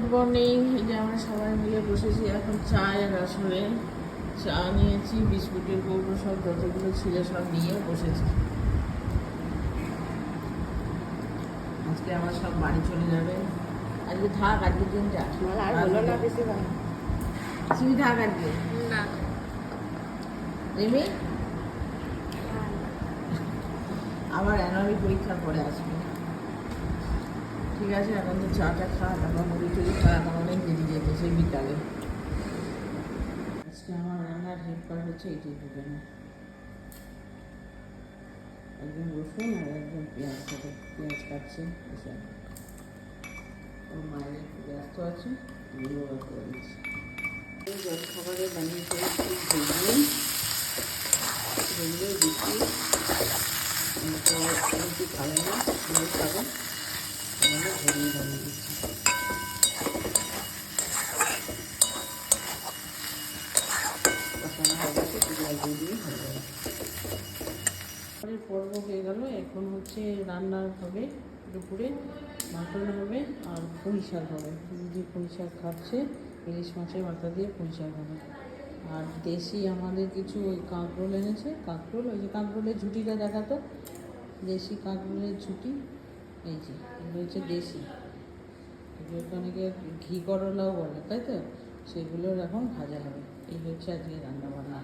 Good morning এই যে আমরা সবাই মিলে বসেছি এখন চায়ের আসলে চা নিয়েছি বিস্কুটের গৌর সব যতগুলো ছিল সব নিয়ে বসেছি। আজকে আমার সব বাড়ি চলে যাবে। আজকে থাক আজকে দিন যা আর হলো না বেশি ভালো তুমি থাক আজকে। না। রিমি? আবার অ্যানুয়ালি পরীক্ষার পরে আসবে। ঠিক আছে, এখন তো চাটা খা, তারপর মুড়ি টুড়ি খা, এখন অনেক দেরি যেতে সেই বিকালে। আজকে আমার রান্নার হেল্পার হচ্ছে এইটি দুজনে একজন রসুন আর একজন পেঁয়াজ কাটে, পেঁয়াজ কাটছে ওর মায়ের একটু ব্যস্ত আছে যোগা করে দিচ্ছি। জল বানিয়ে ফেলেছি ঘুগনি ঘুগনি দিচ্ছি খাবে না আমাদের ঘুগনি বানিয়ে দিচ্ছি কষানো হয়ে গেছে পেঁয়াজ দিয়ে দিয়ে হয়ে যাবে পরের পর্ব হয়ে গেল। এখন হচ্ছে রান্না হবে, দুপুরে মাটন হবে আর পুঁই শাক হবে। যে পুঁই শাক খাচ্ছে, ইলিশ মাছের মাথা দিয়ে পুঁই শাক হবে। আর দেশি আমাদের কিছু ওই কাঁকরোল এনেছে, কাঁকরোল, ওই যে কাঁকরোলের ঝুটিটা দেখাতো, দেশি কাঁকরোলের ঝুটি, এই যে, এগুলো হচ্ছে দেশি। এগুলোকে অনেকে ঘি করলাও বলে, তাই তো? সেগুলোর এখন ভাজা হবে। এই হচ্ছে আজকে রান্না বান্না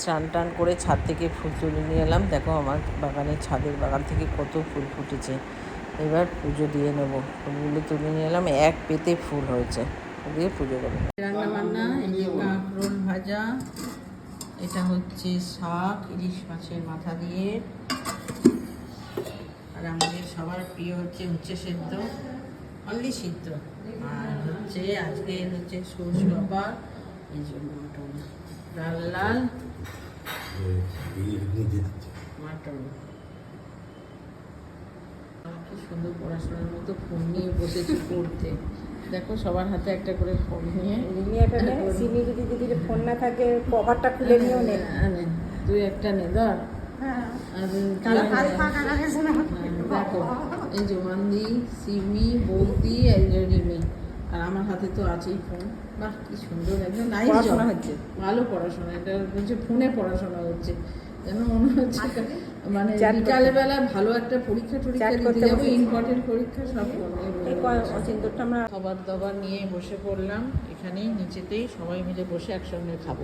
স্নান টান করে ছাদ থেকে ফুল তুলে নিয়ে এলাম। দেখো আমার বাগানের ছাদের বাগান থেকে কত ফুল ফুটেছে। এবার পুজো দিয়ে নেব। ফুলগুলো তুলে নিয়ে এলাম। এক পেতে ফুল হয়েছে। দিয়ে পুজো করব রান্না বান্না ভাজা, এটা হচ্ছে শাক, ইলিশ মাছের মাথা দিয়ে। আর আমাদের সবার প্রিয় হচ্ছে উচ্ছে সেদ্ধ, অনলি সিদ্ধ। আর হচ্ছে আজকে হচ্ছে সরষে বাবা এই যে মটন লাল লাল মাটন কি সুন্দর পড়াশোনার মতো ফোন নিয়ে বসেছি পড়তে। দেখো সবার হাতে একটা করে ফোন নিয়ে। একটা নে যদি দিদির ফোন না থাকে কভারটা খুলে নিও নে। আরে, তুই একটা নে ধর। আর দেখো এই যে মান্দি সিমি বৌদি যে রিমি আর আমার হাতে তো আছেই ফোন বাহ কি সুন্দর একদম নাই পড়াশোনা হচ্ছে। ভালো পড়াশোনা এটা হচ্ছে ফোনে পড়াশোনা হচ্ছে যেন মনে হচ্ছে মানে Chat করতে। বিকালে বেলা ভালো একটা পরীক্ষা টরীক্ষা দিতে যাব। ইম্পর্টেন্ট পরীক্ষা সব অচিন্তরটা আমরা খাবার দাবার নিয়ে বসে পড়লাম এখানেই নিচেতেই সবাই মিলে বসে একসঙ্গে খাব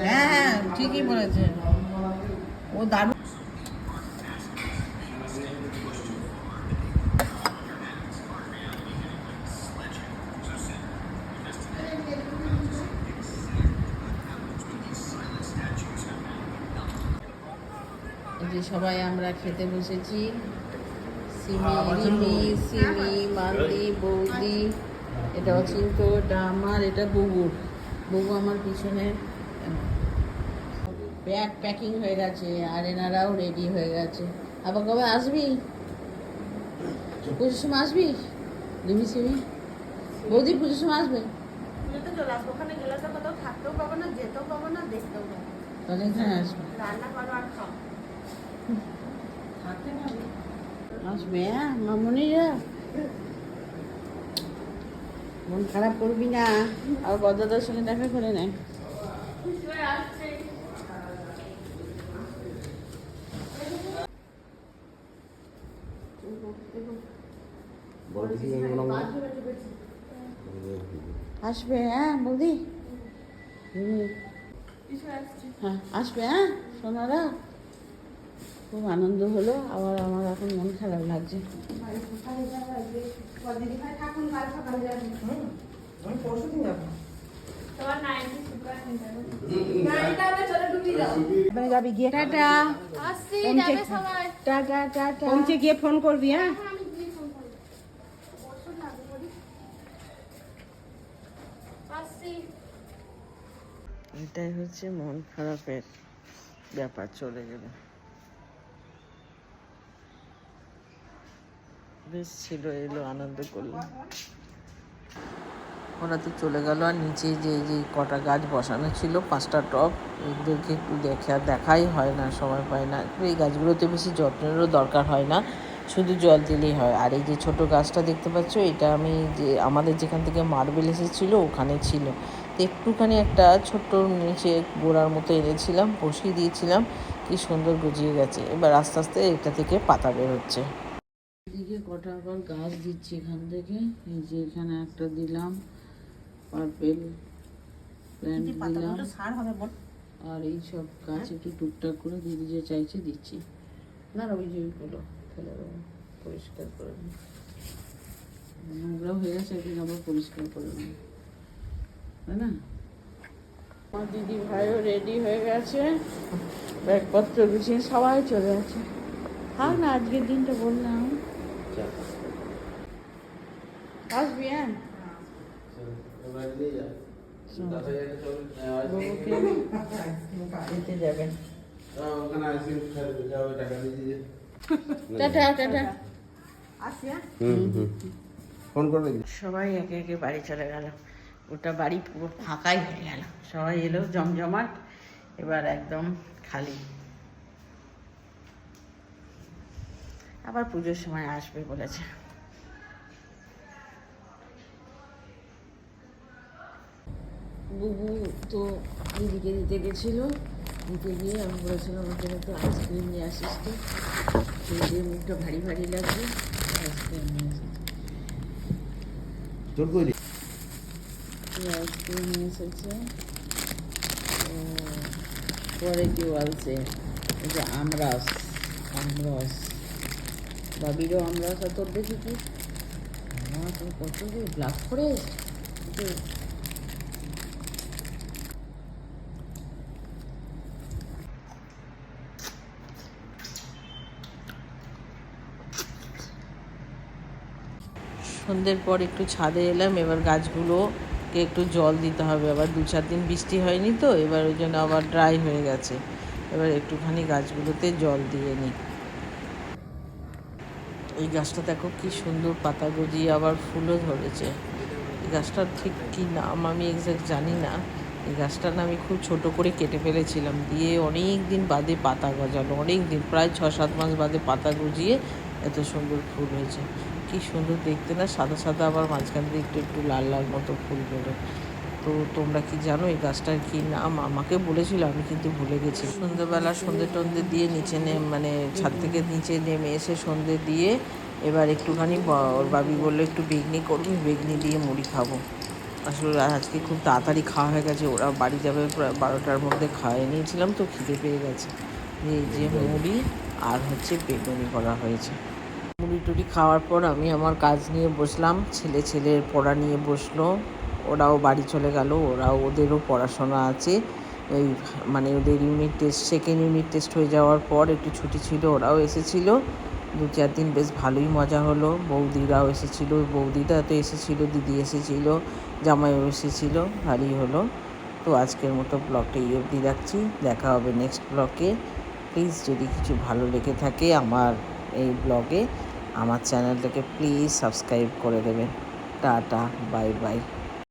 হ্যাঁ হ্যাঁ ঠিকই বলেছে। ও দারুণ। যে সবাই আমরা খেতে বসেছি। সিমি রিমি সিমি মান্দি বৌদি এটা অচিন্ত এটা আমার এটা বুবুর বুবু আমার পিছনে ব্যাগ প্যাকিং হয়ে গেছে আর এনারাও রেডি হয়ে গেছে। আবার কবে আসবি? পুজোর সময় আসবি? রিমি সিমি বৌদি পুজোর সময় আসবে? পুজোতে চলে আসব। ওখানে গেলে তো কোথাও থাকতেও পাবো না যেতেও পাবো না দেখতেও পাবো না। আসবে। রান্না করো আর খাও। আসবে হ্যাঁ মামনিরা মন খারাপ করবি না। আর বদাদার সঙ্গে দেখা করে নেয় আসবে হ্যাঁ বৌদি। হ্যাঁ আসবে হ্যাঁ সোনারা। খুব আনন্দ হলো আবার আমার এখন মন খারাপ লাগছে। যাবি গিয়ে। টাটা। পৌঁছে গিয়ে। ফোন করবি হ্যাঁ? আসছি। এটাই হচ্ছে মন খারাপের ব্যাপার চলে গেলে। বেশ ছিল, এলো, আনন্দ করলাম ওরা তো চলে গেল, আর নিচে যে যে কটা গাছ বসানো ছিল, পাঁচটা টপ এগুলোকে একটু দেখা দেখাই হয় না, সময় পায় না। এই গাছগুলোতে বেশি যত্নেরও দরকার হয় না, শুধু জল দিলেই হয়। আর এই যে ছোট গাছটা দেখতে পাচ্ছ, এটা আমি যে, আমাদের যেখান থেকে মার্বেল এসেছিল, ওখানে ছিল। তো একটুখানি একটা ছোট্ট নিচে গোড়ার মতো এনেছিলাম, বসিয়ে দিয়েছিলাম, কি সুন্দর গজিয়ে গেছে। এবার আস্তে আস্তে এটা থেকে পাতা বের হচ্ছে। এদিকে কটা আবার গাছ দিচ্ছি এখান থেকে। এই যে এখানে একটা দিলাম পার্পেল প্ল্যান্ট দিলাম। আর এই সব গাছ একটু টুকটাক করে দিদি যে চাইছে দিচ্ছি। না না ওই যে ওইগুলো ফেলে দেবো পরিষ্কার করে নেব। নোংরা হয়ে গেছে একদিন আবার পরিষ্কার করে নেব। তাই না? আমার দিদি ভাইও রেডি হয়ে গেছে। ব্যাগপত্র গুছিয়ে সবাই চলে গেছে। থাক না আজকের দিনটা বললাম। সবাই একে একে বাড়ি চলে গেল। ওটা বাড়ি পুরো ফাঁকাই হয়ে গেল। সবাই এলো জমজমাট, এবার একদম খালি। আবার পুজোর সময় আসবে বলেছে। বুবু তো দিদিকে দিতে গেছিল। দিতে গিয়ে আমি বলেছিলাম ওর জন্য একটু আইসক্রিম নিয়ে আসিস তো। সেই দিয়ে মুখটা ভারী ভারী লাগবে আইসক্রিম নিয়ে? এই আইসক্রিম নিয়ে এসেছে। ও, পরে কি বলছে? যে আমরাস আমরস। বাবিরও আমরাস আর তোর দেখি কি আমার কত ব্লাক সন্ধ্যের পর একটু ছাদে এলাম, এবার গাছগুলোকে একটু জল দিতে হবে। আবার দু চার দিন বৃষ্টি হয়নি তো, এবার ওই জন্য আবার ড্রাই হয়ে গেছে। এবার একটুখানি গাছগুলোতে জল দিয়ে নিই। এই গাছটা দেখো কি সুন্দর পাতা গজিয়ে আবার ফুলও ধরেছে। এই গাছটার ঠিক কী নাম আমি এক্সাক্ট জানি না। এই গাছটার আমি খুব ছোট করে কেটে ফেলেছিলাম। দিয়ে অনেক দিন বাদে পাতা গজালো অনেক দিন প্রায় ছ সাত মাস বাদে পাতা গজিয়ে এত সুন্দর ফুল হয়েছে। কি সুন্দর দেখতে না, সাদা সাদা আবার মাঝখান দিয়ে একটু একটু লাল লাল মতো ফুল বেরোয়। তো তোমরা কি জানো এই গাছটার কি নাম? আমাকে বলেছিল, আমি কিন্তু ভুলে গেছি। সন্ধ্যেবেলা সন্ধে টন্ধে দিয়ে নিচে নে মানে ছাদ থেকে নিচে নেমে এসে সন্ধে দিয়ে এবার একটুখানি ওর বাবি বলল, একটু বেগনি করবি বেগনি দিয়ে মুড়ি খাব। আসলে আজকে খুব তাড়াতাড়ি খাওয়া হয়ে গেছে, ওরা বাড়ি যাবে প্রায় বারোটার মধ্যে খাওয়াই নিয়েছিলাম, তো খিদে পেয়ে গেছে। এই যে মুড়ি আর হচ্ছে বেগুনি করা হয়েছে। মুড়ি টুড়ি খাওয়ার পর আমি আমার কাজ নিয়ে বসলাম, ছেলে ছেলের পড়া নিয়ে বসল। ওরাও বাড়ি চলে গেল, ওরাও ওদেরও পড়াশোনা আছে। এই মানে ওদের unit test second unit test হয়ে যাওয়ার পর একটু ছুটি ছিল, ওরাও এসেছিল। দু চার দিন বেশ ভালোই মজা হলো, বৌদিরাও এসেছিল, বৌদিটা তো এসেছিল, দিদি এসেছিল, জামাইও এসেছিল, ভালোই হলো। তো আজকের মতো ব্লগটা এই অবধি রাখছি, দেখা হবে নেক্সট ব্লগে প্লিজ যদি কিছু ভালো লেগে থাকে আমার এই ব্লগে আমার চ্যানেলটাকে প্লিজ সাবস্ক্রাইব করে দেবেন। Tata bye bye